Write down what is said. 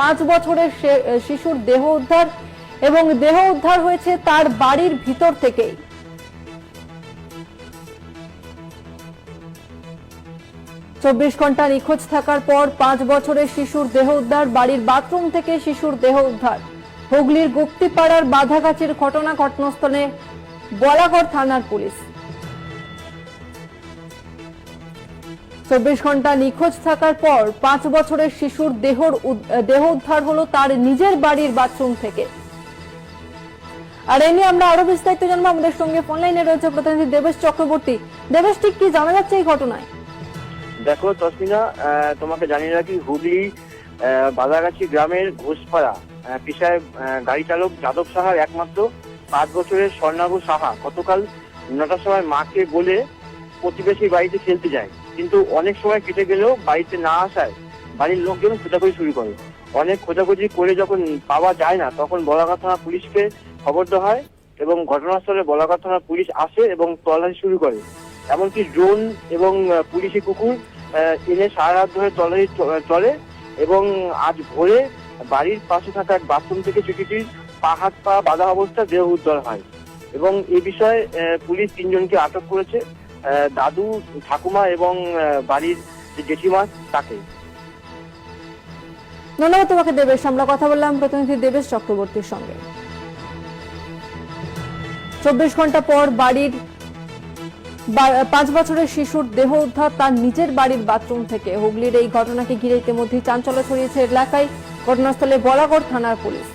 পাঁচ বছরের শিশুর দেহ উদ্ধার এবং দেহ উদ্ধার হয়েছে তার বাড়ির ভিতর থেকেই। চব্বিশ ঘণ্টা নিখোঁজ থাকার পর পাঁচ বছরের শিশুর দেহ উদ্ধার, বাড়ির বাথরুম থেকে শিশুর দেহ উদ্ধার। হুগলির গুপ্তিপাড়ার বাধাগাছির ঘটনা ঘটনাস্থলে বলাগড় থানার পুলিশ। চব্বিশ ঘণ্টা নিখোঁজ থাকার পর পাঁচ বছরের শিশুর দেহর দেহ উদ্ধার হলো তার নিজের বাড়ির বাথরুম থেকে। আর এই নিয়ে আমরা আরও বিস্তারিত জানব। আমাদের সঙ্গে ফোন লাইনে রয়েছে প্রতিনিধি দেবেশ চক্রবর্তী। দেবেশ, ঠিক কি জানা যাচ্ছে এই ঘটনায়? দেখো তসমিনা তোমাকে জানিয়ে রাখি, হুগলি বাদাগাছি গ্রামের ঘোষপাড়া পেশায় গাড়ি চালক যাদব সাহার একমাত্র পাঁচ বছরের স্বর্ণাভু সাহা। গতকাল নটার সময় মাকে বলে প্রতিবেশী বাড়িতে খেলতে যায়। কিন্তু অনেক সময় কেটে গেলেও বাড়িতে না আসায় বাড়ির লোকজন খোঁজাখুঁজি শুরু করে। অনেক খোঁজাখুঁজি করে যখন পাওয়া যায় না, তখন বলাকা থানা পুলিশকে খবর দেওয়া হয় এবং ঘটনাস্থলে বলাকা থানা পুলিশ আসে এবং তল্লাশি শুরু করে। এমনকি ড্রোন এবং পুলিশি কুকুর এনে সারা রাত ধরে তলারি চলে এবং আজ ভোরে বাড়ির পাশে থাকা এক বাথরুম থেকে চিঠিটির পা, হাত, পা বাঁধা অবস্থা দেহ উদ্ধার হয়। এবং এই বিষয়ে পুলিশ তিনজনকে আটক করেছে। দাদু, ঠাকুমা এবং বাড়ির জেঠিমা, তাকে। ধন্যবাদ তোমাকে, দেবেশ। আমরা কথা বললাম প্রতিনিধি দেবেশ চক্রবর্তীর সঙ্গে। চব্বিশ ঘণ্টা পর বাড়ির পাঁচ বছরের শিশুর দেহ উদ্ধার তার নিজের বাড়ির বাথরুম থেকে। হুগলির এই ঘটনাকে ঘিরে ইতিমধ্যে চাঞ্চল্য ছড়িয়েছে এলাকায়। ঘটনাস্থলে বলাগড় থানার পুলিশ।